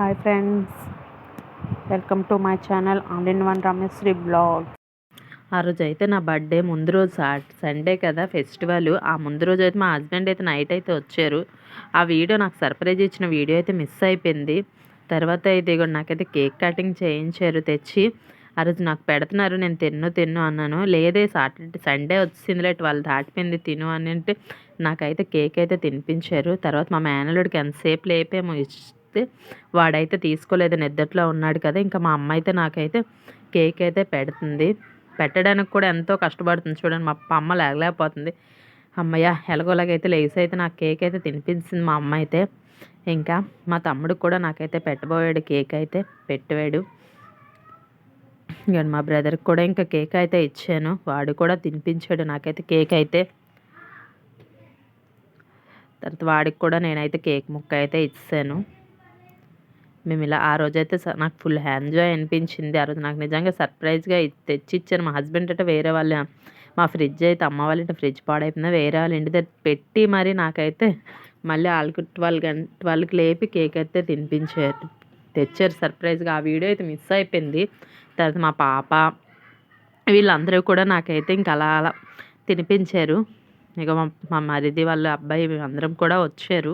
Hi friends. Welcome to my channel all in one Rameshri blog. ఆ రోజు అయితే నా బర్త్డే ముందు రోజు సండే కదా ఫెస్టివల్. ఆ ముందు రోజు అయితే మా హస్బెండ్ అయితే నైట్ అయితే వచ్చారు. ఆ వీడియో నాకు సర్ప్రైజ్ ఇచ్చిన వీడియో అయితే మిస్ అయిపోయింది. తర్వాత అయితే కూడా నాకైతే కేక్ కటింగ్ చేయించారు తెచ్చి. ఆ రోజు నాకు పెడుతున్నారు నేను తిన్ను తిన్ను అన్నాను. లేదే సాటర్డే సండే వచ్చిందిలే వాళ్ళు దాటిపోయింది తిను అని అంటే నాకైతే కేక్ అయితే తినిపించారు. తర్వాత మా మేనలుడికి ఎంతసేపు లేపేమో ఇస్తే వాడైతే తీసుకోలేదు నిద్దట్లో ఉన్నాడు కదా. ఇంకా మా అమ్మ అయితే నాకైతే కేక్ అయితే పెడుతుంది. పెట్టడానికి కూడా ఎంతో కష్టపడుతుంది చూడండి మా అమ్మ లేగలేకపోతుంది. అమ్మయ్య ఎలాగోలాగైతే లేసి అయితే నాకు కేక్ అయితే తినిపించింది మా అమ్మ అయితే. ఇంకా మా తమ్ముడికి కూడా నాకైతే పెట్టబోయాడు కేక్ అయితే పెట్టాడు ఇంకా మా బ్రదర్కి కూడా ఇంకా కేక్ అయితే ఇచ్చాను వాడు కూడా తినిపించాడు నాకైతే కేక్ అయితే. తర్వాత వాడికి కూడా నేనైతే కేక్ ముక్క అయితే ఇచ్చాను. మేము ఇలా ఆ రోజైతే నాకు ఫుల్ ఎంజాయ్ అనిపించింది. ఆ రోజు నాకు నిజంగా సర్ప్రైజ్గా తెచ్చి ఇచ్చారు మా హస్బెండ్ అంటే వేరే వాళ్ళ మా ఫ్రిడ్జ్ అయితే అమ్మ వాళ్ళ ఇంటి ఫ్రిడ్జ్ పాడైపోయింది వేరే వాళ్ళ ఇంటి దగ్గర పెట్టి మరి నాకైతే మళ్ళీ వాళ్ళకి ట్వెల్వ్ గంట ట్వెల్వ్కి లేపి కేక్ అయితే తినిపించారు. తెచ్చారు సర్ప్రైజ్గా. ఆ వీడియో అయితే మిస్ అయిపోయింది. తర్వాత మా పాప వీళ్ళందరూ కూడా నాకైతే ఇంక అలా అలా తినిపించారు. ఇక మా మరిది వాళ్ళ అబ్బాయి అందరం కూడా వచ్చారు.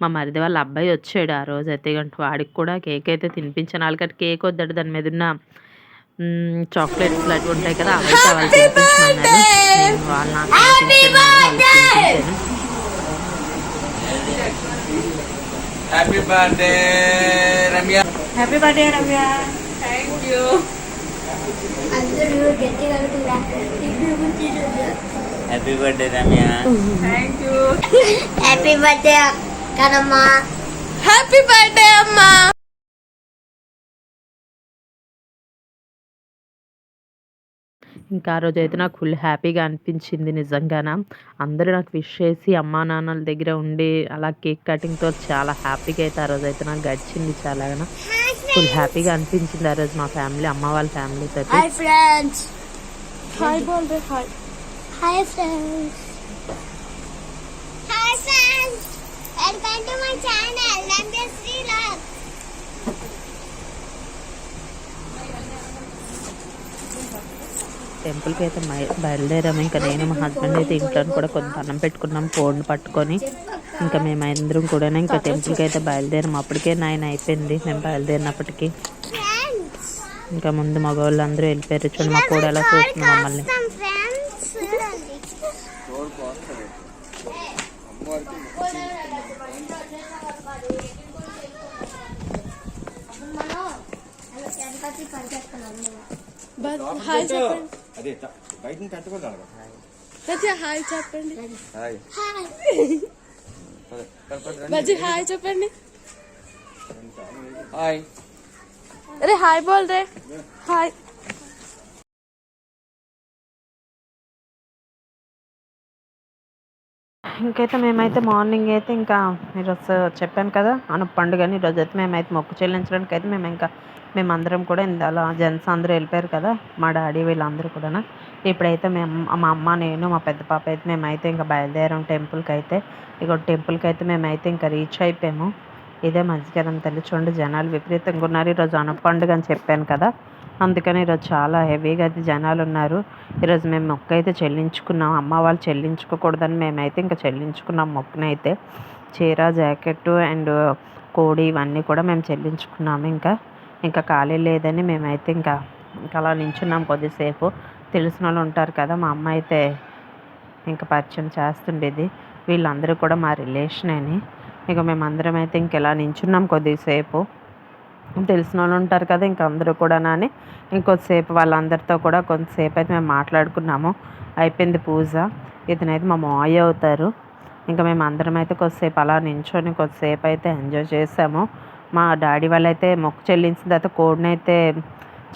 మా మరిది వాళ్ళ అబ్బాయి వచ్చాడు ఆ రోజు అయితే. వాడికి కూడా కేక్ అయితే తినిపించాను. వాళ్ళకి కేక్ వద్దాడు దాని మీద ఉన్న చాక్లెట్స్ లాంటివి ఉంటాయి కదా అవైతే వాళ్ళు తినిపించమన్నారు. నేను వాళ్ళు నాకు తినిపించాను. Happy birthday Ramya happy birthday Ramya thank you happy birthday Ramya thank you happy birthday కదమ్మా హ్యాపీ బర్త్డే అమ్మా. ఇంకా ఆ రోజు అయితే నాకు ఫుల్ హ్యాపీగా అనిపించింది నిజంగాన. అందరూ నాకు విష్ చేసి అమ్మా నాన్నల దగ్గర ఉండి అలా కేక్ కటింగ్తో చాలా హ్యాపీగా అయితే ఆ రోజు అయితే నాకు గడిచింది చాలా ఫుల్ హ్యాపీగా అనిపించింది ఆ రోజు మా ఫ్యామిలీ అమ్మ వాళ్ళ ఫ్యామిలీ తోటి. Hi friends welcome to my channel టెంపుల్కి అయితే బయలుదేరాము. ఇంకా నేను మా హస్బెండ్ అయితే ఇంట్లో కూడా కొంత అన్నం పెట్టుకున్నాం కోడిని పట్టుకొని. ఇంకా మేము అందరం కూడా ఇంకా టెంపుల్కి అయితే బయలుదేరాము. అప్పటికే నైన్ అయిపోయింది. మేము బయలుదేరినప్పటికీ. ఇంకా ముందు మగవాళ్ళు అందరూ వెళ్ళిపోయారు చూడండి మా కోడ ఎలా చూస్తుంది మమ్మల్ని. ఫ్రెండ్స్ హాయ్ చెప్పండి. బయట నుంచి హాయ్ చెప్పండి. బజ్జీ హాయ్ చెప్పండి. హాయ్. అరే హాయ్ బోల్ రే. హాయ్. ఇంకైతే మేమైతే మార్నింగ్ అయితే ఇంకా ఈరోజు చెప్పాను కదా అను పండుగని ఈరోజు అయితే మేమైతే మొక్కు చెల్లించడానికి అయితే మేము ఇంకా మేమందరం కూడా అలా జెంట్స్ అందరూ వెళ్ళిపోయారు కదా మా డాడీ వీళ్ళందరూ కూడా ఇప్పుడైతే మేము మా అమ్మ నేను మా పెద్ద పాప అయితే మేమైతే ఇంకా బయలుదేరాం టెంపుల్కి అయితే ఇక టెంపుల్కి అయితే మేమైతే ఇంకా రీచ్ అయిపోయాము. ఇదే మంచిగా తల్లి చూడండి జనాలు విపరీతంగా ఉన్నారు. ఈరోజు అను పండుగ అని చెప్పాను కదా. అందుకని ఈరోజు చాలా హెవీగా అయితే జనాలు ఉన్నారు ఈరోజు మేము మొక్క అయితే చెల్లించుకున్నాం. అమ్మ వాళ్ళు చెల్లించుకోకూడదని మేమైతే ఇంకా చెల్లించుకున్నాం మొక్కనైతే. చీర జాకెట్ అండ్ కోడి ఇవన్నీ కూడా మేము చెల్లించుకున్నాము ఇంకా. ఇంకా ఖాళీ లేదని మేమైతే ఇంకా ఇంకా అలా నించున్నాం కొద్దిసేపు. తెలిసిన వాళ్ళు ఉంటారు కదా మా అమ్మ అయితే ఇంకా పరిచయం చేస్తుండేది. వీళ్ళందరూ కూడా మా రిలేషన్ అని. ఇక మేమందరం అయితే ఇంకెలా నించున్నాం కొద్దిసేపు. తెలిసిన వాళ్ళు ఉంటారు కదా ఇంక అందరూ కూడా అని. ఇంకొద్దిసేపు వాళ్ళందరితో కూడా కొంతసేపు అయితే మేము మాట్లాడుకున్నాము. అయిపోయింది పూజ. ఇతనైతే మా మాయ అవుతారు. ఇంకా మేము అందరం అయితే కొద్దిసేపు అలా నించొని కొద్దిసేపు అయితే ఎంజాయ్ చేసాము. మా డాడీ వాళ్ళైతే మొక్కు చెల్లించిన తర్వాత కోడిని అయితే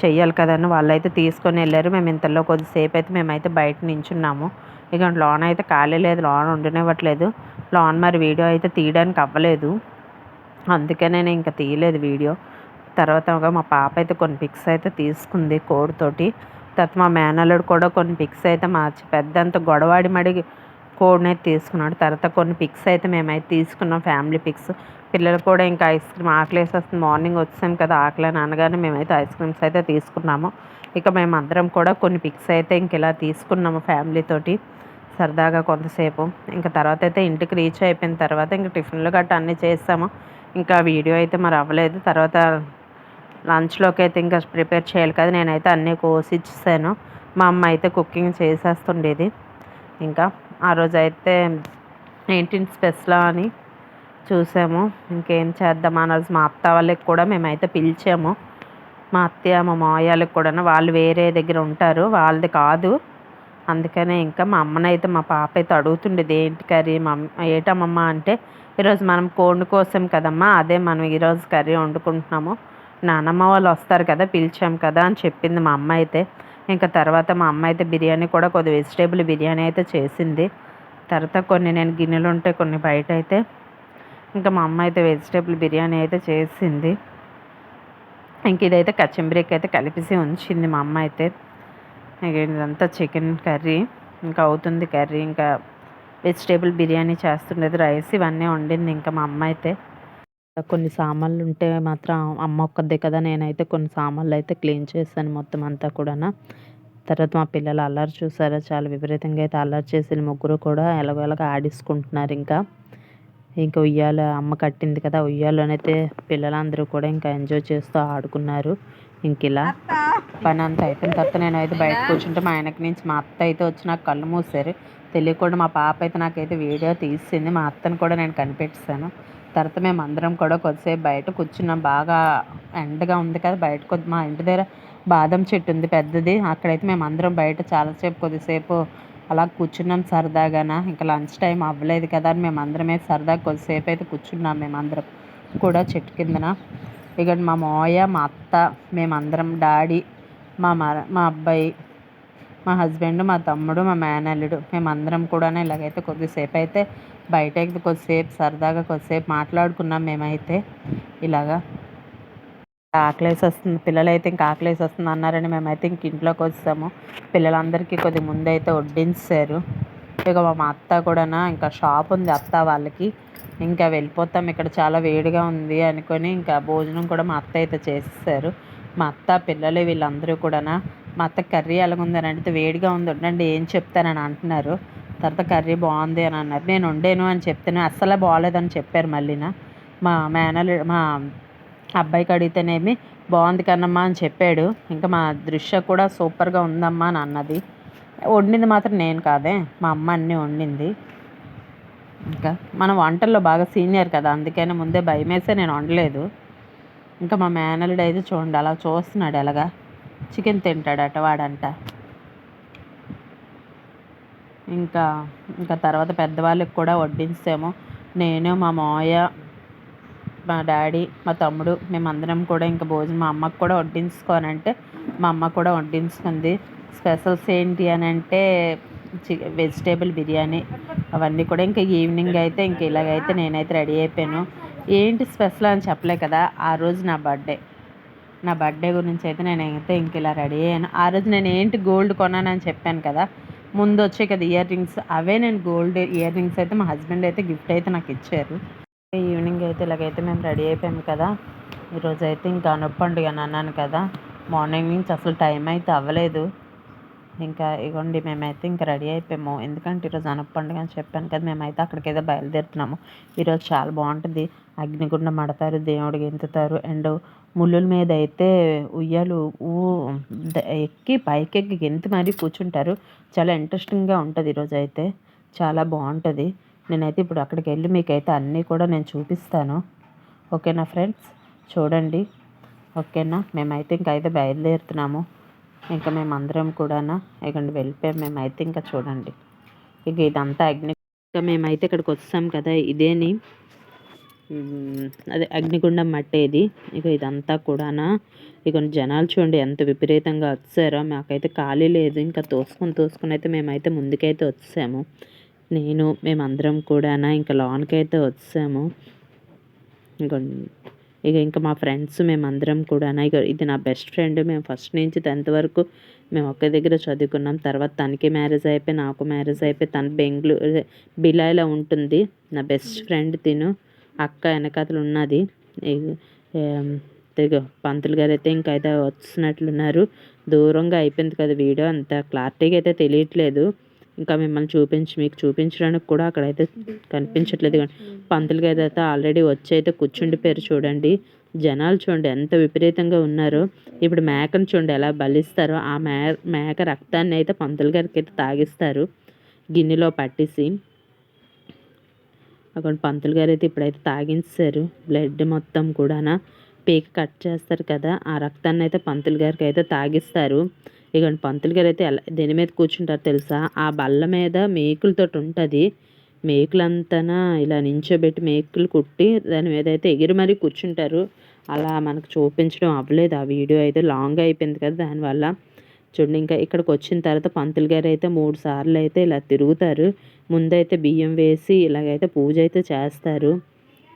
చెయ్యాలి కదని వాళ్ళైతే తీసుకొని వెళ్ళారు. మేము ఇంతలో కొద్దిసేపు అయితే మేమైతే బయట నించున్నాము. ఇక లోన్ అయితే ఖాళీ లేదు లోన్ ఉండనివ్వట్లేదు. లోన్ మరి వీడియో అయితే తీయడానికి అవ్వలేదు. అందుకే నేను ఇంకా తీయలేదు వీడియో. తర్వాత మా పాప అయితే కొన్ని పిక్స్ అయితే తీసుకుంది కోడితోటి తర్వాత మా మేనల్లుడు కూడా కొన్ని పిక్స్ అయితే మా పెద్దంత గొడవాడి మడి కోడ్ని అయితే తీసుకున్నాడు. తర్వాత కొన్ని పిక్స్ అయితే మేమైతే తీసుకున్నాం ఫ్యామిలీ పిక్స్ పిల్లలు కూడా ఇంకా ఐస్ క్రీమ్ ఆకలి వేసేస్తుంది మార్నింగ్ వచ్చాం కదా ఆకలి అని అనగానే మేమైతే ఐస్ క్రీమ్స్ అయితే తీసుకున్నాము. ఇక మేము అందరం కూడా కొన్ని పిక్స్ అయితే ఇంక ఇలా తీసుకున్నాము ఫ్యామిలీతోటి సరదాగా కొంతసేపు. ఇంకా తర్వాత అయితే ఇంటికి రీచ్ అయిపోయిన తర్వాత ఇంకా టిఫిన్లు గట్రా అన్నీ చేస్తాము ఇంకా వీడియో అయితే మరి అవ్వలేదు. తర్వాత లంచ్లోకి అయితే ఇంకా ప్రిపేర్ చేయాలి కదా. నేనైతే అన్నీ కోసి ఇచ్చేసాను. మా అమ్మ అయితే కుకింగ్ చేసేస్తుండేది. ఇంకా ఆ రోజు అయితే ఏంటి స్పెషల్ అని చూసాము. ఇంకేం చేద్దాం ఆ రోజు మా అత్త వాళ్ళకి కూడా మేమైతే పిలిచాము. మా అత్తయ్య మా మావయ్యలకు కూడా వాళ్ళు వేరే దగ్గర ఉంటారు. వాళ్ళది కాదు. అందుకనే ఇంకా మా అమ్మనైతే మా పాప అయితే అడుగుతుండేది ఏంటి కర్రీ? మా అమ్మ ఏటమ్మమ్మ? అంటే ఈరోజు మనం కోండు కోసం కదమ్మా. అదే మనం ఈరోజు కర్రీ వండుకుంటున్నాము. నానమ్మ వాళ్ళు వస్తారు కదా పిలిచాం కదా అని చెప్పింది మా అమ్మ అయితే. ఇంకా తర్వాత మా అమ్మ అయితే బిర్యానీ కూడా కొద్ది వెజిటేబుల్ బిర్యానీ అయితే చేసింది. తర్వాత కొన్ని నేను గిన్నెలు ఉంటే కొన్ని బయట అయితే. ఇంకా మా అమ్మ అయితే వెజిటేబుల్ బిర్యానీ అయితే చేసింది. ఇంక ఇదైతే కచ్చంబరికి అయితే కలిపేసి ఉంచింది మా అమ్మ అయితే. ఇదంతా చికెన్ కర్రీ ఇంకా అవుతుంది కర్రీ. ఇంకా వెజిటేబుల్ బిర్యానీ చేస్తుండేది రైస్ ఇవన్నీ వండింది ఇంకా మా అమ్మ అయితే. కొన్ని సామాన్లు ఉంటే మాత్రం అమ్మ ఒక్కదే కదా నేనైతే కొన్ని సామాన్లు అయితే క్లీన్ చేశాను మొత్తం అంతా కూడా తర్వాత మా పిల్లలు అల్లరి చూసారా చాలా విపరీతంగా అయితే అల్లరి చేసి ముగ్గురు కూడా ఎలాగోలాగా ఆడించుకుంటున్నారు ఇంకా. ఇంకా ఉయ్యాల అమ్మ కట్టింది కదా ఉయ్యాలనైతే పిల్లలందరూ కూడా ఇంకా ఎంజాయ్ చేస్తూ ఆడుకున్నారు. ఇంక ఇలా పని అంతా అయిపోయిన తర్వాత నేను అయితే బయట కూర్చుంటే మా ఆయనకి నుంచి మా అత్త అయితే వచ్చి నాకు కళ్ళు మూసారు తెలియకుండా మా పాప అయితే నాకైతే వీడియో తీసింది మా అత్తను కూడా నేను కనిపెట్టాను తర్వాత మేము అందరం కూడా కొద్దిసేపు బయట కూర్చున్నాం. బాగా ఎండగా ఉంది కదా బయట కొద్ది మా ఇంటి దగ్గర బాదం చెట్టు ఉంది పెద్దది. అక్కడైతే మేము అందరం బయట చాలాసేపు కొద్దిసేపు అలా కూర్చున్నాం సరదాగాన. ఇంకా లంచ్ టైం అవ్వలేదు కదా అని మేము అందరమే సరదా కొద్దిసేపు అయితే కూర్చున్నాం మేము అందరం కూడా చెట్టు కిందన. ఇక మా మావయ్య మా అత్త మేమందరం డాడీ మా మర మా అబ్బాయి మా హస్బెండ్ మా తమ్ముడు మా మేనల్లుడు మేమందరం కూడా ఇలాగైతే కొద్దిసేపు అయితే బయట కొద్దిసేపు సరదాగా కొద్దిసేపు మాట్లాడుకున్నాం మేమైతే. ఇలాగా ఆకలేసి వస్తుంది. పిల్లలైతే ఇంకా ఆకలేసి వస్తుంది అన్నారని మేమైతే ఇంక ఇంట్లోకి వచ్చాము. పిల్లలందరికీ కొద్ది ముందైతే వడ్డించారు ఇక మా అత్త కూడా ఇంకా షాప్ ఉంది అత్త వాళ్ళకి. ఇంకా వెళ్ళిపోతాం. ఇక్కడ చాలా వేడిగా ఉంది అనుకొని ఇంకా భోజనం కూడా మా అత్త అయితే చేసేసారు మా అత్త పిల్లలు వీళ్ళందరూ కూడా మా అత్త కర్రీ ఎలాగుందని అడిగితే వేడిగా ఉంది. ఉండండి ఏం చెప్తానని అంటున్నారు. తర్వాత కర్రీ బాగుంది అని అన్నారు. నేను వండాను అని చెప్తాను అస్సలే బాగాలేదని చెప్పారు మళ్ళీన. మా మేనలు మా అబ్బాయికి అడిగితేనేమి బాగుంది కన్నమ్మా అని చెప్పాడు. ఇంకా మా దృశ్య కూడా సూపర్గా ఉందమ్మా అని అన్నది. వండింది మాత్రం నేను కాదే మా అమ్మ అన్నీ వండింది. ఇంకా మన వంటల్లో బాగా సీనియర్ కదా అందుకని ముందే భయం వేసే నేను వండలేదు. ఇంకా మా మేనల్లుడు అయితే చూడండి అలా చూస్తున్నాడు ఎలాగా. చికెన్ తింటాడట వాడంట. ఇంకా ఇంకా తర్వాత పెద్దవాళ్ళకి కూడా వడ్డించాము నేను మా మావయ్య మా డాడీ మా తమ్ముడు మేమందరం కూడా ఇంకా భోజనం మా అమ్మకు కూడా వడ్డించుకోనంటే మా అమ్మ కూడా వడ్డించుకుంది. స్పెషల్స్ ఏంటి అని అంటే చి వెజిటేబుల్ బిర్యానీ అవన్నీ కూడా ఇంకా ఈవినింగ్ అయితే ఇంక ఇలాగైతే నేనైతే రెడీ అయిపోయాను. ఏంటి స్పెషల్ అని చెప్పలే కదా ఆ రోజు నా బర్త్డే. నా బర్త్డే గురించి అయితే నేనైతే ఇంక ఇలా రెడీ అయ్యాను. ఆ రోజు నేను ఏంటి గోల్డ్ కొన్నానని చెప్పాను కదా ముందు వచ్చే కదా ఇయర్ రింగ్స్ అవే నేను గోల్డ్ ఇయర్ రింగ్స్ అయితే మా హస్బెండ్ అయితే గిఫ్ట్ అయితే నాకు ఇచ్చారు. ఈవినింగ్ అయితే ఇలాగైతే మేము రెడీ అయిపోయాము కదా. ఈరోజు అయితే ఇంకా అనొప్పండి అని అన్నాను కదా. మార్నింగ్ నుంచి అసలు టైం అయితే అవ్వలేదు. ఇంకా ఇగోండి మేమైతే ఇంకా రెడీ అయిపోయాము. ఎందుకంటే ఈరోజు అనుపు అని చెప్పాను కదా మేమైతే అక్కడికి ఏదో బయలుదేరుతున్నాము. ఈరోజు చాలా బాగుంటుంది. అగ్నిగుండం మడతారు దేవుడికి ఎంతుతారు అండ్ ముళ్ళుల మీద అయితే ఉయ్యాలు ఎక్కి పైకెక్కి గెంతి మరీ కూర్చుంటారు. చాలా ఇంట్రెస్టింగ్గా ఉంటుంది ఈరోజు అయితే. చాలా బాగుంటుంది. నేనైతే ఇప్పుడు అక్కడికి వెళ్ళి మీకైతే అన్నీ కూడా నేను చూపిస్తాను. ఓకేనా ఫ్రెండ్స్? చూడండి. ఓకేనా? మేమైతే ఇంకా అయితే బయలుదేరుతున్నాము. ఇంకా మేమందరం కూడానా? ఇక్కడికి వెళ్ళిపోయాం. మేమైతే ఇంకా చూడండి. ఇక ఇదంతా అగ్ని ఇంకా మేమైతే ఇక్కడికి వస్తాం కదా ఇదేని? అదే అగ్నిగుండం మట్టేది ఇక ఇదంతా కూడానా. ఇక జనాలు చూడండి ఎంత విపరీతంగా వచ్చారో మాకైతే ఖాళీ లేదు. ఇంకా తోసుకొని తోసుకొని అయితే మేమైతే ముందుకైతే వచ్చాము నేను మేమందరం కూడానా ఇంకా లోన్కి అయితే వచ్చాము ఇక ఇంకా మా ఫ్రెండ్స్ మేమందరం కూడా ఇక ఇది నా బెస్ట్ ఫ్రెండ్. మేము ఫస్ట్ నుంచి టెన్త్ వరకు మేము ఒకే దగ్గర చదువుకున్నాం. తర్వాత తనకి మ్యారేజ్ అయిపోయి నాకు మ్యారేజ్ అయిపోయి తను బెంగళూరు బిలాయిలో ఉంటుంది. నా బెస్ట్ ఫ్రెండ్ తిను. అక్క వెనకాతలు ఉన్నది ఇదిగో పంతులు గారు అయితే ఇంకైతే అయితే వస్తున్నట్లున్నారు దూరంగా అయిపోయింది కదా వీడియో అంత క్లారిటీగా అయితే తెలియట్లేదు. ఇంకా మిమ్మల్ని చూపించి మీకు చూపించడానికి కూడా అక్కడైతే కనిపించట్లేదు. కానీ పంతులు గారు అయితే ఆల్రెడీ వచ్చి అయితే కూర్చుండిపోయారు చూడండి. జనాలు చూడండి ఎంత విపరీతంగా ఉన్నారో. ఇప్పుడు మేకను చూడండి ఎలా బలిస్తారో. ఆ మే మేక రక్తాన్ని అయితే పంతులు గారికి అయితే తాగిస్తారు. గిన్నెలో పట్టేసి. అక్కడ పంతులు గారు అయితే ఇప్పుడైతే తాగించారు బ్లడ్ మొత్తం కూడా పీక కట్ చేస్తారు కదా ఆ రక్తాన్ని అయితే పంతులు గారికి అయితే తాగిస్తారు. ఇక పంతులు గారు అయితే ఎలా దేని మీద కూర్చుంటారు తెలుసా? ఆ బల్ల మీద మేకులతో ఉంటుంది. మేకులంతా ఇలా నించోబెట్టి మేకులు కుట్టి దాని మీద అయితే ఎగిరి మరీ కూర్చుంటారు. అలా మనకు చూపించడం అవ్వలేదు. ఆ వీడియో అయితే లాంగ్ అయిపోయింది కదా దానివల్ల. చూడండి ఇంకా ఇక్కడికి వచ్చిన తర్వాత పంతులు గారు అయితే మూడు సార్లు అయితే ఇలా తిరుగుతారు. ముందైతే బియ్యం వేసి ఇలాగైతే పూజ అయితే చేస్తారు.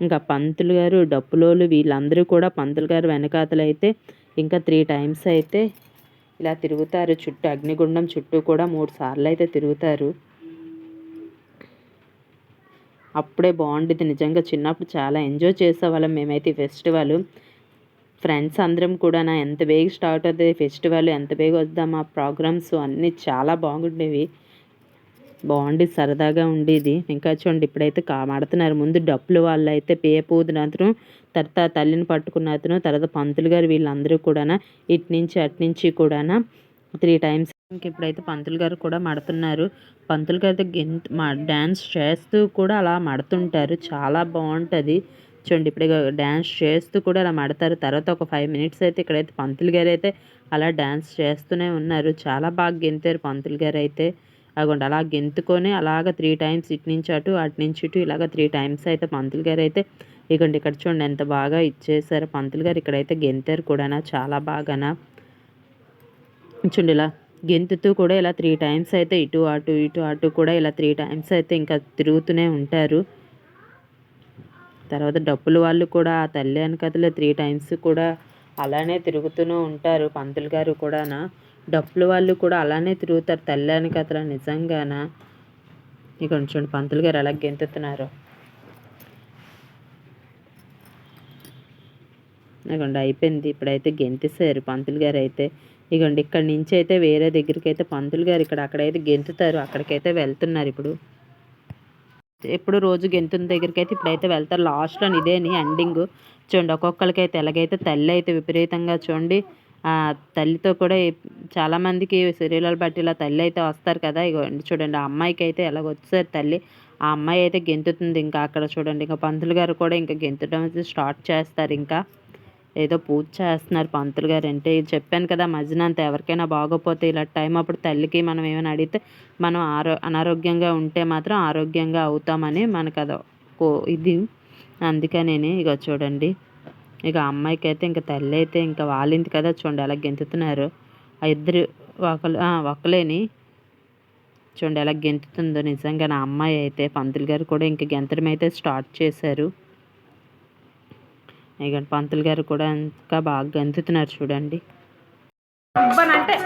ఇంకా పంతులు గారు డప్పులోలు వీళ్ళందరూ కూడా పంతులు గారు వెనకాతలు అయితే ఇంకా త్రీ టైమ్స్ అయితే ఇలా తిరుగుతారు. చుట్టూ అగ్నిగుండం చుట్టూ కూడా మూడు సార్లు అయితే తిరుగుతారు. అప్పుడే బాగుండేది నిజంగా చిన్నప్పుడు చాలా ఎంజాయ్ చేసేవాళ్ళం మేమైతే ఈ ఫెస్టివల్. ఫ్రెండ్స్ అందరం కూడా నా ఎంత బేగ స్టార్ట్ అవుతుంది ఫెస్టివల్ ఎంత బేగ వద్దాం ఆ ప్రోగ్రామ్స్ అన్నీ చాలా బాగుండేవి. బాగుండేది సరదాగా ఉండేది. ఇంకా చూడండి ఇప్పుడైతే కామాడుతున్నారు ముందు డప్పులు వాళ్ళు అయితే పేపూదిన అతను తర్వాత తల్లిని పట్టుకున్న అతను తర్వాత పంతులు గారు వీళ్ళందరూ కూడా ఇటు నుంచి అటు నుంచి కూడా త్రీ టైమ్స్. ఇంక ఇప్పుడైతే పంతులు గారు కూడా మడుతున్నారు. పంతులు గారు గెంత్ మా డ్యాన్స్ చేస్తూ కూడా అలా మడుతుంటారు. చాలా బాగుంటుంది. చూడండి ఇప్పుడు డ్యాన్స్ చేస్తూ కూడా అలా మడతారు. తర్వాత ఒక ఫైవ్ మినిట్స్ అయితే ఇక్కడైతే పంతులు గారు అయితే అలా డ్యాన్స్ చేస్తూనే ఉన్నారు. చాలా బాగా గెంతారు పంతులు గారు అయితే. అగోండి అలా గెంతుకొని అలాగ త్రీ టైమ్స్ ఇటు నుంచి అటు అటు నుంచి ఇటు ఇలాగ త్రీ టైమ్స్ అయితే పంతులు గారు అయితే ఇగోండి ఇక్కడ చూడండి ఎంత బాగా ఇచ్చేసారు. పంతులు గారు ఇక్కడైతే గెంతారు కూడానా చాలా బాగానా. చూడండి ఇలా గెంతుతూ కూడా ఇలా త్రీ టైమ్స్ అయితే ఇటు అటు ఇటు అటు కూడా ఇలా త్రీ టైమ్స్ అయితే ఇంకా తిరుగుతూనే ఉంటారు. తర్వాత డప్పులు వాళ్ళు కూడా ఆ తల్లి వెనకతలే త్రీ టైమ్స్ కూడా అలానే తిరుగుతూనే ఉంటారు. పంతులు గారు కూడానా. డప్పులు వాళ్ళు కూడా అలానే తిరుగుతారు తల్లి వెనకతల నిజంగానా. ఇక చూడండి పంతులు గారు ఎలా గెంతుతున్నారు. ఇగోండి అయిపోయింది. ఇప్పుడైతే గెంతేసారు పంతులు గారు అయితే. ఇగోండి ఇక్కడ నుంచి అయితే వేరే దగ్గరికి అయితే పంతులు గారు ఇక్కడ అక్కడైతే గెంతుతారు. అక్కడికైతే వెళ్తున్నారు ఇప్పుడు. ఎప్పుడు రోజు గెంతున్న దగ్గరికి అయితే ఇప్పుడైతే వెళ్తారు. లాస్ట్లో ఇదేని ఎండింగ్ చూడండి ఒక్కొక్కరికి అయితే ఎలాగైతే తల్లి అయితే విపరీతంగా చూడండి ఆ తల్లితో కూడా చాలామందికి శరీరాలు బట్టి ఇలా తల్లి అయితే వస్తారు కదా. ఇగో చూడండి ఆ అమ్మాయికి అయితే ఎలాగ వచ్చారు తల్లి. ఆ అమ్మాయి అయితే గెంతుతుంది ఇంకా అక్కడ చూడండి. ఇంకా పంతులు గారు కూడా ఇంకా గెంతడం అయితే స్టార్ట్ చేస్తారు ఇంకా. ఏదో పూజ చేస్తున్నారు పంతులు గారు అంటే చెప్పాను కదా మధ్యన అంత ఎవరికైనా బాగోపోతే ఇలా టైం అప్పుడు తల్లికి మనం ఏమైనా అడిగితే మనం ఆరో అనారోగ్యంగా ఉంటే మాత్రం ఆరోగ్యంగా అవుతామని మనకు అది కో ఇది. అందుకనే ఇక చూడండి. ఇక అమ్మాయికి అయితే ఇంకా తల్లి అయితే ఇంకా వాళ్ళింది కదా చూడండి అలా గెంతుతున్నారు. ఆ ఇద్దరు ఒకరు ఒకలేని చూడండి ఎలా గెంతుతుందో. నిజంగా నా అమ్మాయి అయితే పంతులు గారు కూడా ఇంకా గెంతడం అయితే స్టార్ట్ చేశారు. ఇక పంతులు గారు కూడా ఇంకా బాగా గంతుతున్నారు చూడండి. అంటే.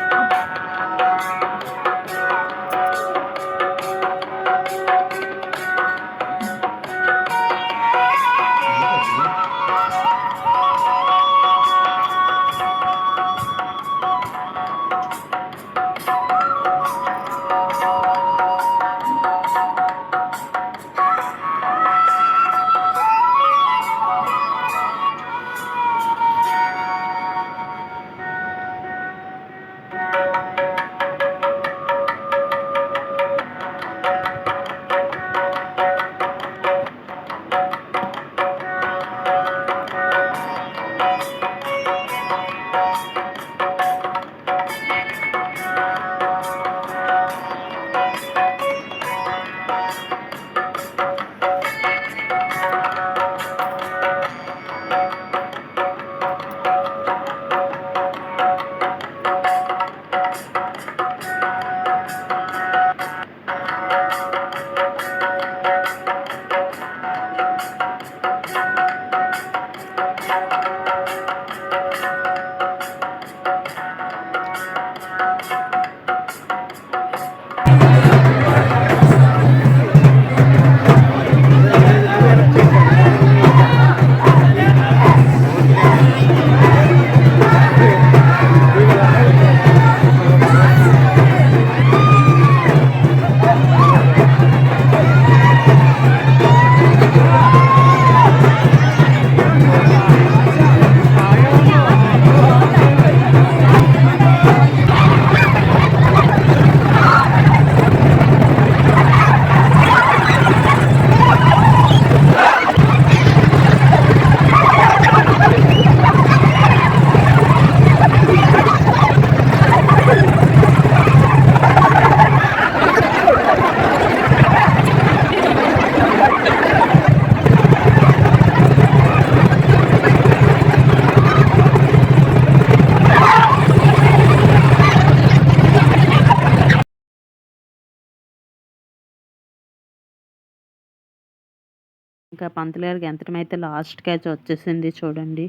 పంతులు గారికి గెంతడం అయితే లాస్ట్ క్యాచ్ వచ్చేసింది చూడండి.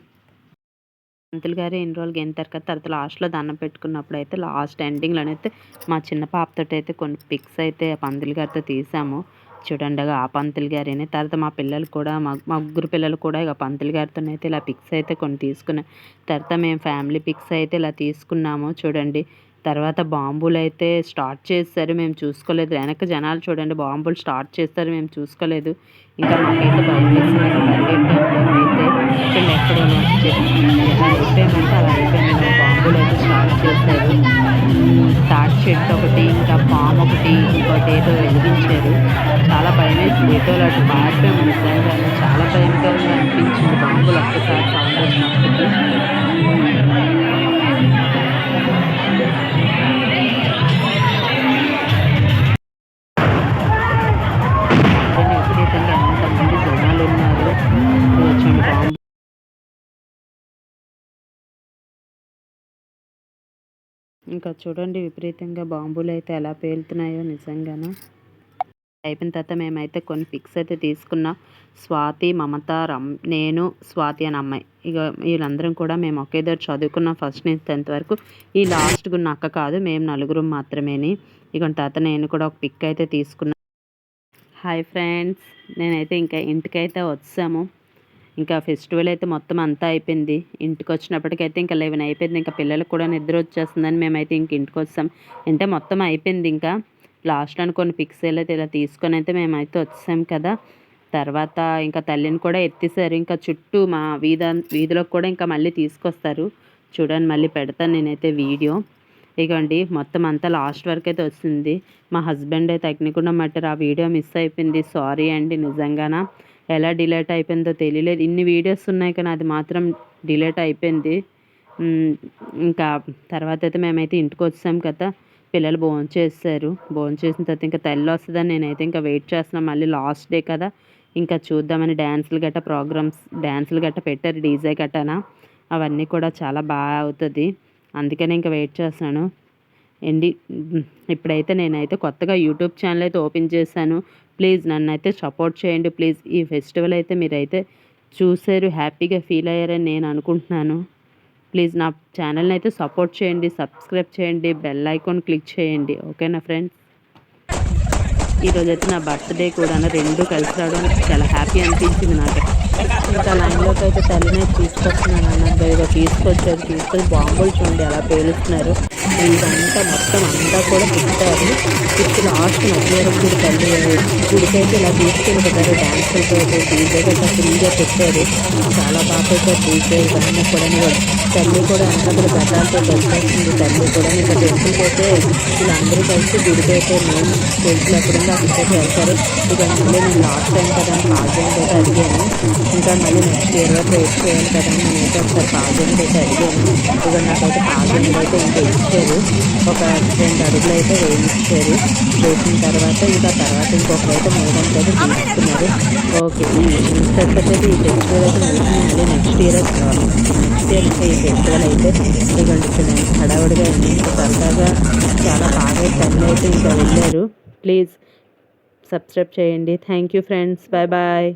పంతులు గారు ఎన్ని రోజులు గెంతారు కదా తర్వాత లాస్ట్లో దండం పెట్టుకున్నప్పుడు అయితే లాస్ట్ ఎండింగ్లో అయితే మా చిన్న పాపతో అయితే కొన్ని పిక్స్ అయితే ఆ పంతులు గారితో తీసాము. చూడండి ఆ పంతులు గారిని తర్వాత మా పిల్లలు కూడా మా మా ముగ్గురు పిల్లలు కూడా ఇక పంతులు గారితో అయితే ఇలా పిక్స్ అయితే కొన్ని తీసుకున్నాం. తర్వాత మేము ఫ్యామిలీ పిక్స్ అయితే ఇలా తీసుకున్నాము చూడండి. తర్వాత బాంబులు అయితే స్టార్ట్ చేస్తారు మేము చూసుకోలేదు. వెనక జనాలు చూడండి బాంబులు స్టార్ట్ చేస్తారు మేము చూసుకోలేదు. ఇంకా మాకైతే భయం అయితే ఎక్కడో అలా అయిపోయింది. బాంబులు అయితే స్టార్ట్ చేశారు. తాటి చెట్టు ఒకటి ఇంకా పాము ఒకటి ఇంకోటి ఏదో వెలిగించారు. చాలా భయం వేసింది. ఏదో అటు పారిపోయాము నిజంగా చాలా భయంకరంగా అనిపించింది. బాంబులు ఒక్కసారి సౌండ్ వచ్చినప్పటికీ. ఇంకా చూడండి విపరీతంగా బాంబులు అయితే ఎలా పేలుతున్నాయో నిజంగాను. అయిపోయిన తర్వాత మేమైతే కొన్ని పిక్స్ అయితే తీసుకున్నాం. స్వాతి మమత రమ్ నేను స్వాతి అని అమ్మాయి. ఇక వీళ్ళందరం కూడా మేము ఒకే దగ్గర చదువుకున్నాం ఫస్ట్ నుంచి టెన్త్ వరకు. ఈ లాస్ట్ ఉన్న అక్క కాదు మేము నలుగురం మాత్రమేని. ఇక తర్వాత నేను కూడా ఒక పిక్ అయితే తీసుకున్నాను హాయ్ ఫ్రెండ్స్ నేనైతే ఇంకా ఇంటికైతే వచ్చాము. ఇంకా ఫెస్టివల్ అయితే మొత్తం అంతా అయిపోయింది. ఇంటికి వచ్చినప్పటికైతే ఇంకా లెవెన్ అయిపోయింది. ఇంకా పిల్లలకు కూడా నిద్ర వచ్చేస్తుందని మేమైతే ఇంక ఇంటికి వచ్చాం అంటే మొత్తం అయిపోయింది ఇంకా. లాస్ట్లో కొన్ని పిక్స్ అయితే ఇలా తీసుకొని అయితే మేమైతే వచ్చాం కదా. తర్వాత ఇంకా తల్లిని కూడా ఎత్తేసారు. ఇంకా చుట్టూ మా వీధ వీధిలోకి కూడా ఇంకా మళ్ళీ తీసుకొస్తారు. చూడండి మళ్ళీ పెడతాను నేనైతే వీడియో. ఇగోండి మొత్తం అంతా లాస్ట్ వరకు అయితే వచ్చింది. మా హస్బెండ్ అయితే అగ్నిగుండం మట్టారు ఆ వీడియో మిస్ అయిపోయింది. సారీ అండి నిజంగానా? ఎలా డిలేట్ అయిపోయిందో తెలియలేదు. ఇన్ని వీడియోస్ ఉన్నాయి కానీ అది మాత్రం డిలేట్ అయిపోయింది. ఇంకా తర్వాత అయితే మేమైతే ఇంటికి వచ్చాం కదా. పిల్లలు భోజనం భోంచేసిన భోజనం చేసిన తర్వాత ఇంకా తల్లి వస్తుందని నేనైతే ఇంకా వెయిట్ చేస్తున్నాను. మళ్ళీ లాస్ట్ డే కదా. ఇంకా చూద్దామని డ్యాన్సులు గట్ట ప్రోగ్రామ్స్ డ్యాన్సులు గట్ట పెట్టారు డీజే గట్టన. అవన్నీ కూడా చాలా బాగా అవుతుంది. అందుకనే ఇంకా వెయిట్ చేస్తున్నాను. అండి ఇప్పుడైతే నేనైతే కొత్తగా యూట్యూబ్ ఛానల్ అయితే ఓపెన్ చేశాను. ప్లీజ్ నన్ను అయితే సపోర్ట్ చేయండి. ప్లీజ్ ఈ ఫెస్టివల్ అయితే మీరైతే చూసారు హ్యాపీగా ఫీల్ అయ్యారని నేను అనుకుంటున్నాను. ప్లీజ్ నా ఛానల్ని అయితే సపోర్ట్ చేయండి సబ్స్క్రైబ్ చేయండి బెల్ ఐకాన్ క్లిక్ చేయండి. ఓకేనా ఫ్రెండ్స్? ఈరోజు అయితే నా బర్త్డే కూడా రెండు కలిసి రావడం చాలా హ్యాపీ అనిపించింది నాకు. ఇంకా లైన్లోకి అయితే తల్లినే తీసుకొస్తున్నాను అన్నది తీసుకొచ్చారు తీసుకొని బాంబులు చూడండి ఎలా పేలుస్తున్నారు. ఇదంతా మొత్తం అంతా కూడా తిప్పుతారు ఇప్పుడు లాస్ట్ మధ్యాహ్నం గుడి తల్లి గుడికైతే ఇలా తీసుకుని పెట్టారు. డ్యాన్సులతో డీజే ఫ్రీగా పెట్టారు. చాలా బాగా డీజే ఇవన్నీ కూడా. తల్లి కూడా అంతా కూడా గడ్డాలతో వచ్చేస్తుంది తల్లి కూడా. ఇంకా టెంపుల్కి అయితే వీళ్ళందరూ కలిసి గుడికైతే మేము మెయిన్ టెంపుల్ ఎక్కడుందో అక్కడికైతే వెళ్తారు. ఇక మళ్ళీ నేను లాస్ట్ టైం కదా పాజెంట్ అయితే అడిగాను. ఇంకా మళ్ళీ నెక్స్ట్ ఇయర్ వరకు వెయిట్ చేయాలి కదా అని నేనైతే ఒకసారి పాజెంట్ అయితే అడిగాను. ఇక నాకైతే కాల్ పాజెంట్ అయితే ఇంకా వేయించారు ఒక రెండు అడుగులు అయితే వేయించారు. వేసిన తర్వాత ఇంకా తర్వాత ఇంకొకరు అయితే మూడంత అయితే తీసుకున్నారు. ఓకే ఈ ఇన్స్టెంట్ అయితే ఈ ఫెస్టివల్ అయితే నెక్స్ట్ ఇయర్ నెక్స్ట్ ఇయర్ అయితే ఈ ఫెస్టివల్ అయితే ఇదిగోండి హడావుడిగా ఇంకా సరదాగా చాలా బాగా తల్లి అయితే ఇంకా వెళ్ళారు. ప్లీజ్ సబ్స్క్రైబ్ చేయండి. Thank you friends bye bye